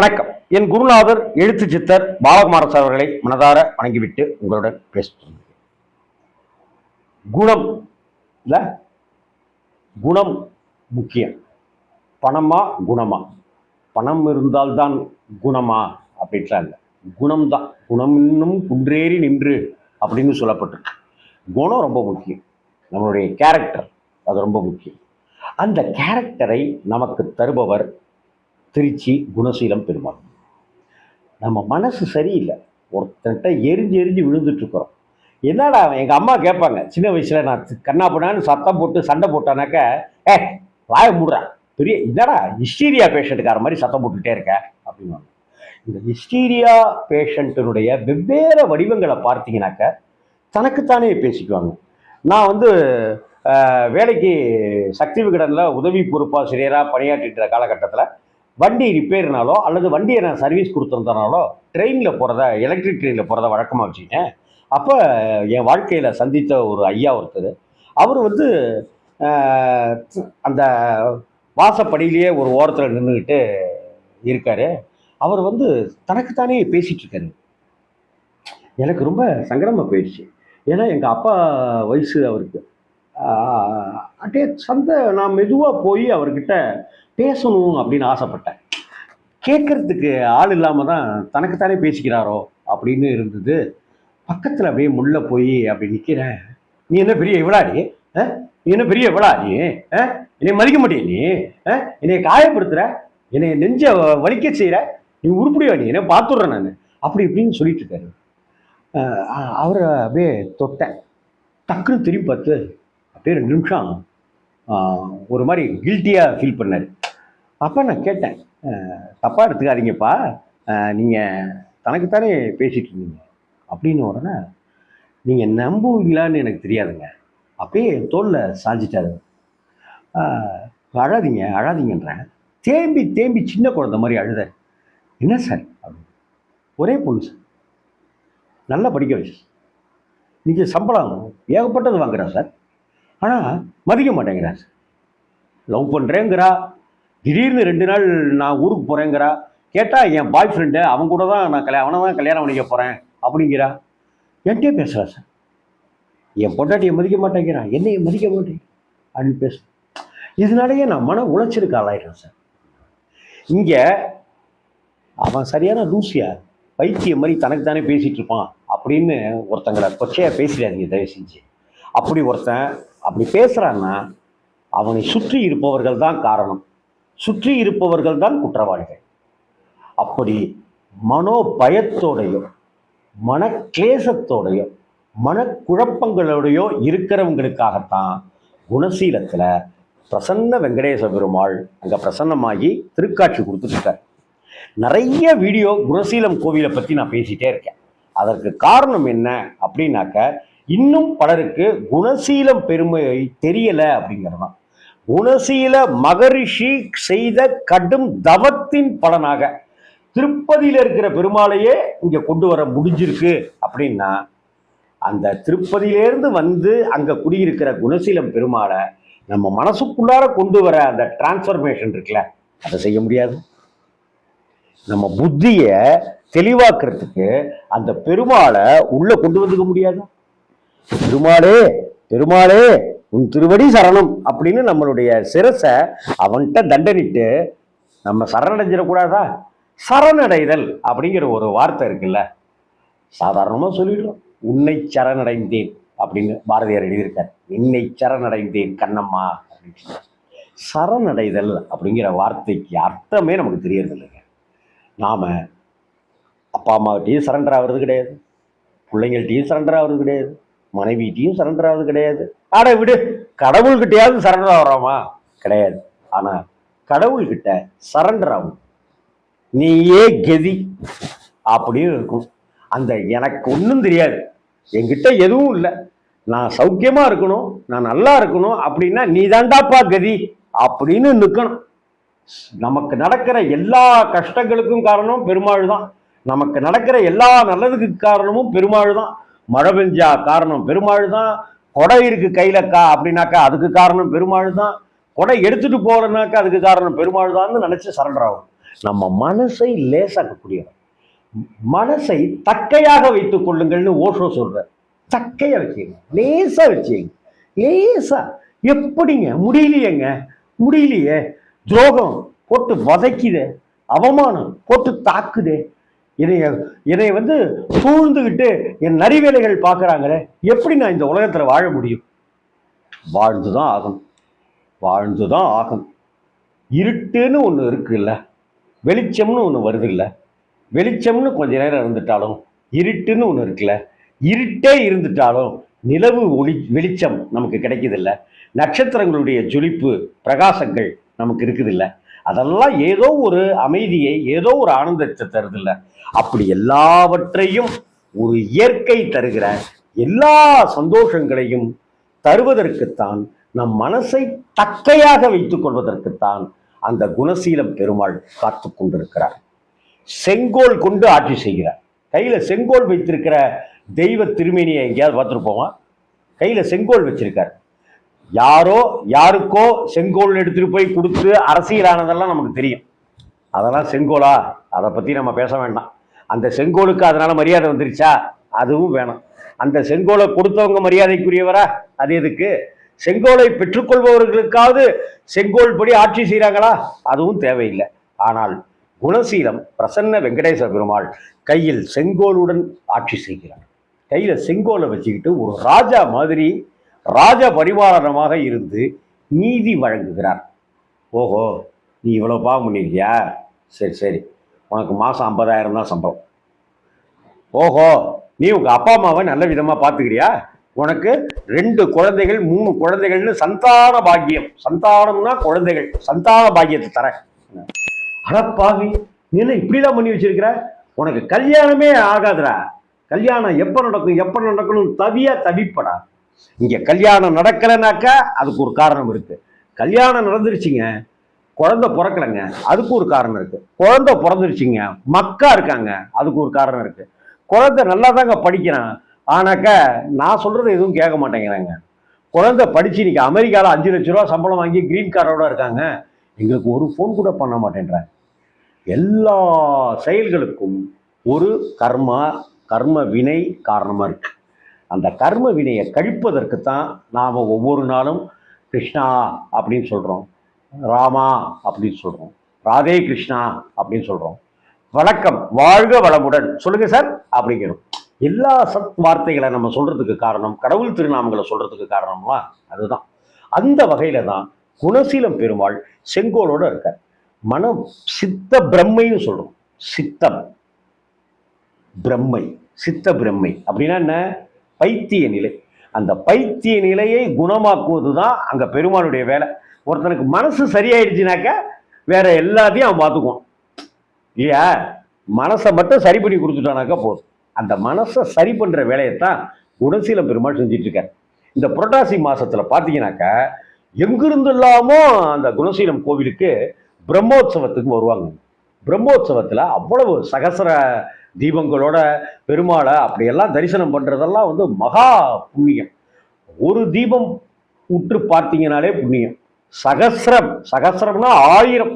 வணக்கம். என் குருநாதர் எழுத்து சித்தர் பாலகுமார சார் அவர்களை மனதார வணங்கிவிட்டு உங்களுடன் பேசுகிறேன். குணம் இல்லை? குணம் முக்கியம். பணமா குணமா? பணம் இருந்தால்தான் குணமா? அப்படின்லாம் இல்லை குணம்தான். குணம் இன்னும் குன்றேறி நின்று அப்படின்னு சொல்லப்பட்டிருக்கு. குணம் ரொம்ப முக்கியம். நம்மளுடைய கேரக்டர் அது ரொம்ப முக்கியம். அந்த கேரக்டரை நமக்கு தருபவர் திருச்சி குணசீலம் பெருமாள். நம்ம மனசு சரியில்லை. ஒருத்தன்ட்ட எரிஞ்சு எரிஞ்சு விழுந்துட்டுருக்குறோம். என்னடா அவன்? எங்கள் அம்மா கேட்பாங்க சின்ன வயசில் நான் கண்ணா பண்ணான்னு சத்தம் போட்டு சண்டை போட்டானாக்க ஏ வாய மூடுறான் பெரிய என்னடா ஹிஸ்டீரியா பேஷண்ட்டுக்கார மாதிரி சத்தம் போட்டுக்கிட்டே இருக்க? அப்படின்வாங்க இந்த ஹிஸ்டீரியா பேஷண்ட்டினுடைய வெவ்வேறு வடிவங்களை பார்த்தீங்கன்னாக்க தனக்குத்தானே பேசிக்குவாங்க. நான் வந்து வேலைக்கு சக்தி விகடனில் உதவி பொறுப்பாசிரியராக பணியாற்றிட்டு காலகட்டத்தில் வண்டி ரிப்பேர்னாலோ அல்லது வண்டியை நான் சர்வீஸ் கொடுத்துருந்தனாலோ ட்ரெயினில் போகிறத எலக்ட்ரிக் ட்ரெயினில் போகிறத வழக்கமாக வச்சுக்கிட்டேன் அப்போ என் வாழ்க்கையில் சந்தித்த ஒரு ஐயா ஒருத்தர். அவர் வந்து அந்த வாசப்படியிலேயே ஒரு ஓரத்தில் நின்றுக்கிட்டு இருக்கார். அவர் வந்து தனக்குத்தானே பேசிகிட்ருக்காரு எனக்கு ரொம்ப சங்கடமாக போயிடுச்சு. ஏன்னா எங்கள் அப்பா வயசு அவருக்கு ஆஹ், அப்படியே நான் மெதுவாக போய் அவர்கிட்ட பேசணும் அப்படின்னு ஆசைப்பட்டேன். கேட்கறதுக்கு ஆள் இல்லாமல் தான் தனக்குத்தானே பேசிக்கிறாரோ அப்படின்னு இருந்தது. பக்கத்தில் அப்படியே முள்ள போய் அப்படி நிற்கிறேன் நீ என்ன பெரிய இவளாடி? ஆ? நீ என்ன பெரிய இவளாடி ஆ? என்னை மதிக்க மாட்டிய நீ? ஆ? என்னை காயப்படுத்துகிற என்னை நெஞ்ச வலிக்க செய்கிற நீ உருப்படியா நீ? என்ன பார்த்துடுறேன் நான். அப்படி இப்படின்னு சொல்லிட்டு இருக்காரு. அவரை அப்படியே தொட்டேன். டக்குன்னு திரும்பி பார்த்து பேர் நிமிஷம் ஒரு மாதிரி கில்ட்டியாக ஃபீல் பண்ணார். அப்போ நான் கேட்டேன் தப்பாக எடுத்துக்காதீங்கப்பா. நீங்கள் தனக்குத்தானே பேசிகிட்டு இருந்தீங்க. அப்படின்னு உடனே நீங்கள் நம்புவீங்களான்னு எனக்கு தெரியாதுங்க. அப்படியே என் தோளில் சாஞ்சிட்டாரு. அழாதீங்க அழாதீங்கன்றேன். தேம்பி தேம்பி சின்ன குழந்தை மாதிரி அழுத என்ன சார்? அப்படின்னு. ஒரே பொண்ணு சார். நல்லா படிக்க வச்சு நீங்கள் சம்பளம் ஏகப்பட்டது வாங்குறா சார். ஆனால் மதிக்க மாட்டேங்கிறா சார் லவ் பண்ணுறேங்கிறா திடீர்னு ரெண்டு நாள் நான் ஊருக்கு போகிறேங்கிறா கேட்டால் என் பாய் ஃப்ரெண்டு அவன் கூட தான் நான் கல்யாணம் அவனை தான் கல்யாணம் பண்ணிக்க போகிறேன் அப்படிங்கிறா. என்கிட்டே பேசுகிறா சார். என் பொண்டாட்டியை மதிக்க மாட்டேங்கிறா. என்னையை மதிக்க மாட்டேங்க அப்படின்னு பேச. இதனாலேயே நான் மன உளைச்சலுக்கு ஆளாயிடுறேன் சார். இங்கே அவன் சரியான லூசியா பைத்தியம் மாதிரி தனக்கு தானே பேசிகிட்டு இருப்பான் அப்படின்னு ஒருத்தங்களை கொச்சையாக பேசிடாதீங்க தயவு செஞ்சு. அப்படி ஒருத்தன் அப்படி பேசுகிறான்னா அவனை சுற்றி இருப்பவர்கள் தான் காரணம். சுற்றி இருப்பவர்கள் தான் குற்றவாளிகள். அப்படி மனோபயத்தோடையோ மனக்லேசத்தோடையோ மனக்குழப்பங்களோடையோ இருக்கிறவங்களுக்காகத்தான் குணசீலத்தில் பிரசன்ன வெங்கடேச பெருமாள் அங்கே பிரசன்னமாகி திருக்காட்சி கொடுத்துருக்கார் நிறைய வீடியோ குணசீலம் கோவிலை பற்றி நான் பேசிகிட்டே இருக்கேன். அதற்கு காரணம் என்ன அப்படின்னாக்க இன்னும் பலருக்கு குணசீலம் பெருமை தெரியலை அப்படிங்கிறது தான் குணசீல மகரிஷி செய்த கடும் தவத்தின் பலனாக திருப்பதியில் இருக்கிற பெருமாளையே இங்கே கொண்டு வர முடிஞ்சிருக்கு அப்படின்னா அந்த திருப்பதியிலேருந்து வந்து அங்கே குடியிருக்கிற குணசீலம் பெருமாளை நம்ம மனசுக்குள்ளார கொண்டு வர அந்த டிரான்ஸ்ஃபர்மேஷன் இருக்குல்ல அதை செய்ய முடியாது. நம்ம புத்தியை தெளிவாக்குறதுக்கு அந்த பெருமாளை உள்ளே கொண்டு வந்துக்க முடியாது? பெருமாளே பெருமாளே உன் திருவடி சரணம் அப்படின்னு நம்மளுடைய சிரசை அவன்கிட்ட தண்டனிட்டு நம்ம சரணடைஞ்சிடக்கூடாதா? சரணடைதல் அப்படிங்கிற ஒரு வார்த்தை இருக்குல்ல. சாதாரணமாக சொல்லிடுறோம். உன்னை சரணடைந்தேன் அப்படின்னு பாரதியார் எழுதியிருக்கார். என்னை சரணடைந்தேன் கண்ணம்மா அப்படின்னு சரணடைதல் அப்படிங்கிற வார்த்தைக்கு அர்த்தமே நமக்கு தெரியறதில்லைங்க. நாம் அப்பா அம்மாகிட்டையும் சரண்டர் ஆகிறது கிடையாது. பிள்ளைங்கள்ட்டையும் சரண்டர் ஆகிறது கிடையாது. மனைவிட்டையும் சரண்டர் ஆகுது கிடையாது. ஆட விடு கடவுள்கிட்டையாவது சரண்டர் ஆகிறோமா? கிடையாது. ஆனால் கடவுள்கிட்ட சரண்டர் ஆகும். நீயே கதி அப்படின்னு இருக்கும். அந்த எனக்கு ஒன்றும் தெரியாது. என்கிட்ட எதுவும் இல்லை. நான் சௌக்கியமாக இருக்கணும் நான் நல்லா இருக்கணும் அப்படின்னா நீ தாண்டாப்பா கதி அப்படின்னு நிற்கணும் நமக்கு நடக்கிற எல்லா கஷ்டங்களுக்கும் காரணம் பெருமாள் தான் நமக்கு நடக்கிற எல்லா நல்லதுக்கு காரணமும் பெருமாள் தான் மழை பெஞ்சா காரணம் பெருமாள் தான் கொடை இருக்கு கையிலக்கா அப்படின்னாக்கா அதுக்கு காரணம் பெருமாள் தான் கொடை எடுத்துட்டு போறனாக்கா அதுக்கு காரணம் பெருமாள் தான்னு நினைச்சு சரண்டர் ஆகும் நம்ம மனசை லேசாக்கக்கூடியவர். மனசை தக்கையாக வைத்துக் கொள்ளுங்கள்னு ஓஷோ சொல்றார். தக்கையாக வச்சுங்க லேசா வச்சுங்க லேசா. எப்படிங்க? முடியலையேங்க. முடியலையே. துரோகம் போட்டு வதைக்குதே. அவமானம் போட்டு தாக்குதே. என்னைய என்னை வந்து சூழ்ந்துக்கிட்டு என் நரிவேலைகள் பார்க்குறாங்களே எப்படி நான் இந்த உலகத்தில் வாழ முடியும்? வாழ்ந்து தான் ஆகணும். வாழ்ந்து தான் ஆகணும். இருட்டுன்னு ஒன்று இருக்குல்ல வெளிச்சம்னு ஒன்று வருது இல்லை வெளிச்சம்னு கொஞ்ச நேரம் இருந்துட்டாலும் இருட்டுன்னு ஒன்று இருக்குல்ல இருட்டே இருந்துட்டாலும் நிலவு ஒளி வெளிச்சம் நமக்கு கிடைக்குதில்ல. நட்சத்திரங்களுடைய ஜொலிப்பு பிரகாசங்கள் நமக்கு இருக்குதில்ல. அதெல்லாம் ஏதோ ஒரு அமைதியை ஏதோ ஒரு ஆனந்தத்தை தருதில்ல. அப்படி எல்லாவற்றையும் ஒரு இயற்கை தருகிற எல்லா சந்தோஷங்களையும் தருவதற்குத்தான் நம் மனசை தக்கையாக வைத்துக் கொள்வதற்குத்தான் அந்த குணசீலம் பெருமாள் காத்து கொண்டிருக்கிறார். செங்கோல் கொண்டு ஆட்சி செய்கிறார். கையில் செங்கோல் வைத்திருக்கிற தெய்வ திருமேனியை எங்கேயாவது பார்த்துருப்போமா கையில் செங்கோல் வச்சிருக்கார். யாரோ யாருக்கோ செங்கோல் எடுத்துட்டு போய் கொடுத்து அரசியலானதெல்லாம் நமக்கு தெரியும். அதெல்லாம் செங்கோலா? அதை பத்தி நம்ம பேச வேண்டாம். அந்த செங்கோலுக்கு அதனால மரியாதை வந்துருச்சா? அதுவும் வேணும். அந்த செங்கோலை கொடுத்தவங்க மரியாதைக்குரியவரா? அது எதுக்கு? செங்கோலை பெற்றுக்கொள்பவர்களுக்காவது செங்கோல் படி ஆட்சி செய்கிறாங்களா அதுவும் தேவையில்லை. ஆனால் குணசீலம் பிரசன்ன வெங்கடேச பெருமாள் கையில் செங்கோலுடன் ஆட்சி செய்கிறார். கையில் செங்கோலை வச்சுக்கிட்டு ஒரு ராஜா மாதிரி ராஜ பரிபாலனமாக இருந்து நீதி வழங்குகிறார். ஓஹோ நீ இவ்வளோ பாவம் பண்ணியிருக்கியா சரி சரி. உனக்கு மாதம் ஐம்பதாயிரம் தான் சம்பளம். ஓஹோ நீ உங்கள் அப்பா அம்மாவை நல்ல விதமாக பார்த்துக்கிறியா? உனக்கு ரெண்டு குழந்தைகள் மூணு குழந்தைகள்னு சந்தான பாக்கியம். சந்தானம்னா குழந்தைகள். சந்தான பாக்கியத்தை தரேன் அடப்பாவி நீ என்ன இப்படிலாம் பண்ணி வச்சிருக்கிற? உனக்கு கல்யாணமே ஆகாதுடா. கல்யாணம் எப்போ நடக்கும் எப்போ நடக்கணும் தவியா தவிப்படா. இங்க கல்யாணம் நடக்கலைனாக்கா அதுக்கு ஒரு காரணம் இருக்கு. கல்யாணம் நடந்துருச்சுங்க குழந்தை பிறக்கலைங்க அதுக்கு ஒரு காரணம் இருக்கு. குழந்தை பிறந்துருச்சுங்க மக்கா இருக்காங்க அதுக்கு ஒரு காரணம் இருக்கு. குழந்தை நல்லா தாங்க படிக்கிறான் ஆனாக்கா நான் சொல்றது எதுவும் கேட்க மாட்டேங்கிறாங்க. குழந்தை படிச்சு இன்னைக்கு அமெரிக்காவில் அஞ்சு லட்ச ரூபா சம்பளம் வாங்கி கிரீன் கார்டோட இருக்காங்க. எங்களுக்கு ஒரு ஃபோன் கூட பண்ண மாட்டேன்றாங்க. எல்லா செயல்களுக்கும் ஒரு கர்மா கர்ம வினை காரணமாக இருக்கு. அந்த கர்ம வினையை கழிப்பதற்கு தான் நாம் ஒவ்வொரு நாளும் கிருஷ்ணா அப்படின்னு சொல்கிறோம் ராமா அப்படின்னு சொல்கிறோம் ராதே கிருஷ்ணா அப்படின்னு சொல்கிறோம் வணக்கம். வாழ்க வளமுடன். சொல்லுங்கள் சார் அப்படிங்கிறோம். எல்லா சத் வார்த்தைகளை நம்ம சொல்கிறதுக்கு காரணம் கடவுள் திருநாமங்களை சொல்றதுக்கு காரணம்லாம் அதுதான். அந்த வகையில தான் குணசீலம் பெருமாள் செங்கோலோட இருக்கார். மனம் சித்த பிரம்மைன்னு சொல்கிறோம் சித்தம். பிரம்மை. சித்த பிரம்மை. அப்படின்னா என்ன? பைத்திய நிலை. அந்த பைத்திய நிலையை குணமாக்குவது தான் அங்கே பெருமானுடைய வேலை. ஒருத்தனுக்கு மனசு சரியாயிடுச்சுனாக்கா வேற எல்லாத்தையும் அவன் பார்த்துக்குவான். இல்லையா? மனசை மட்டும் சரி பண்ணி கொடுத்துட்டானாக்கா போதும். அந்த மனசை சரி பண்ணுற வேலையைத்தான் குணசீல பெருமாள் செஞ்சிட்டு இருக்காரு இந்த புரட்டாசி மாதத்தில் பார்த்தீங்கன்னாக்கா எங்கிருந்து இல்லாமோ அந்த குணசீலம் கோவிலுக்கு பிரம்மோற்சவத்துக்கு வருவாங்க. பிரம்மோத்சவத்தில் அவ்வளவு சகசர தீபங்களோட பெருமாளை அப்படியெல்லாம் தரிசனம் பண்ணுறதெல்லாம் வந்து மகா புண்ணியம். ஒரு தீபம் உற்று பார்த்தீங்கனாலே புண்ணியம். சகசிரம் சகசிரம்னா ஆயிரம்.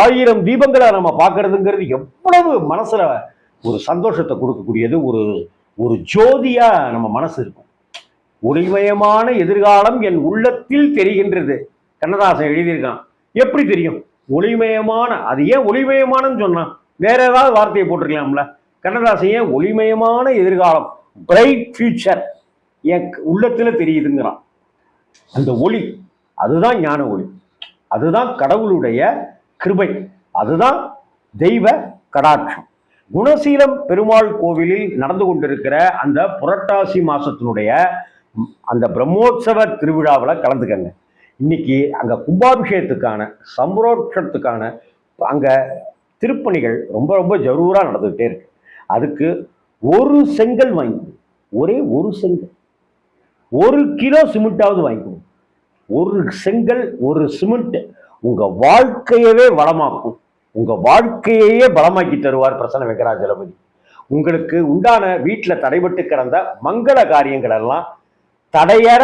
ஆயிரம் தீபங்களை நம்ம பார்க்கறதுங்கிறது எவ்வளவு மனசில் ஒரு சந்தோஷத்தை கொடுக்கக்கூடியது ஒரு ஒரு ஜோதியாக நம்ம மனசு இருக்கும். ஒளிமயமான எதிர்காலம் என் உள்ளத்தில் தெரிகின்றது. கண்ணதாசன் எழுதியிருக்கான். எப்படி தெரியும்? ஒளிமயமான அது ஏன் ஒளிமயமானன்னு சொன்னான் வேற ஏதாவது வார்த்தையை போட்டிருக்கலாம்ல? கண்ணதாசன் ஏன் ஒளிமயமான எதிர்காலம் பிரைட் ஃபியூச்சர் என் உள்ளத்தில் தெரியுதுங்கிறான். அந்த ஒளி அதுதான் ஞான ஒளி. அதுதான் கடவுளுடைய கிருபை. அதுதான் தெய்வ கடாட்சம். குணசீலம் பெருமாள் கோவிலில் நடந்து கொண்டிருக்கிற அந்த புரட்டாசி மாசத்தினுடைய அந்த பிரம்மோற்சவ திருவிழாவில் கலந்துக்கங்க. இன்னைக்கு அங்கே கும்பாபிஷேகத்துக்கான சம்பரோட்சத்துக்கான அங்கே திருப்பணிகள் ரொம்ப ரொம்ப ஜரூராக நடந்துகிட்டே இருக்கு. அதுக்கு ஒரு செங்கல் வாங்கிக்கணும் ஒரே ஒரு செங்கல். ஒரு கிலோ சிமெண்ட்டாவது வாங்கிக்கணும் ஒரு செங்கல் ஒரு சிமெண்ட் உங்கள் வாழ்க்கையவே வளமாக்கும். உங்கள் வாழ்க்கையையே பலமாக்கி தருவார் பிரசன்ன வெங்கடாஜலபதி. உங்களுக்கு உண்டான வீட்டில் தடைபட்டு கிடந்த மங்கள காரியங்கள் எல்லாம் தடையற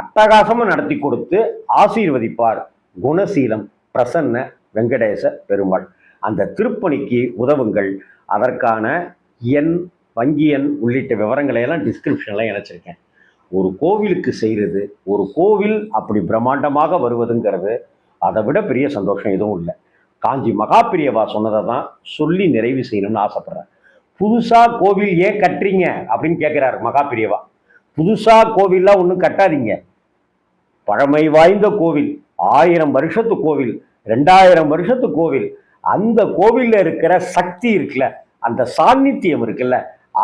அட்டகாசமா நடத்தி கொடுத்து ஆசீர்வதிப்பார். குணசீலம் பிரசன்ன வெங்கடேச பெருமாள். அந்த திருப்பணிக்கு உதவுங்கள். அதற்கான எண் வங்கி எண் உள்ளிட்ட விவரங்களை எல்லாம் டிஸ்கிரிப்ஷனில் இணைச்சிருக்கேன். ஒரு கோவிலுக்கு செய்கிறது ஒரு கோவில் அப்படி பிரம்மாண்டமாக வருவதுங்கிறது அதை விட பெரிய சந்தோஷம் எதுவும் இல்லை. காஞ்சி மகாபிரியவா சொன்னதை தான் சொல்லி நிறைவு செய்யணும்னு ஆசைப்பட்றேன். புதுசாக கோவில் ஏன் கட்டுறீங்க அப்படின்னு கேட்குறாரு மகாபிரியவா. புதுசாக கோவில்லாம் ஒன்றும் கட்டாதீங்க. பழமை வாய்ந்த கோவில் ஆயிரம் வருஷத்து கோவில் ரெண்டாயிரம் வருஷத்து கோவில் அந்த கோவிலில் இருக்கிற சக்தி இருக்குல்ல அந்த சாநித்தியம் இருக்குல்ல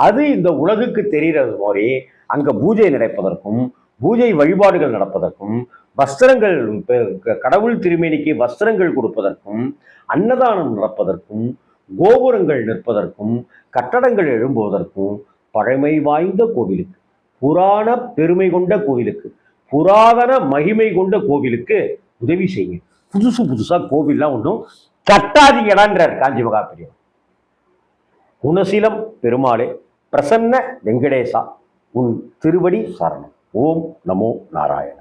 அது இந்த உலகுக்கு தெரிகிறது மாதிரி அங்கே பூஜை நடப்பதற்கும் பூஜை வழிபாடுகள் நடப்பதற்கும் வஸ்திரங்கள் கடவுள் திருமேனிக்கு வஸ்திரங்கள் கொடுப்பதற்கும் அன்னதானம் நடப்பதற்கும் கோபுரங்கள் நிற்பதற்கும் கட்டடங்கள் எழும்புவதற்கும் பழமை வாய்ந்த கோவிலுக்கு. புராண பெருமை கொண்ட கோவிலுக்கு புராதன மகிமை கொண்ட கோவிலுக்கு உதவி செய்யுங்க. புதுசு புதுசா கோவில்லாம் ஒன்றும் கட்டாதீங்கடான்றார் காஞ்சி மகாபெரியவர் குணசீலம் பெருமாளே பிரசன்ன வெங்கடேசா உன் திருவடி சரணம். ஓம் நமோ நாராயண.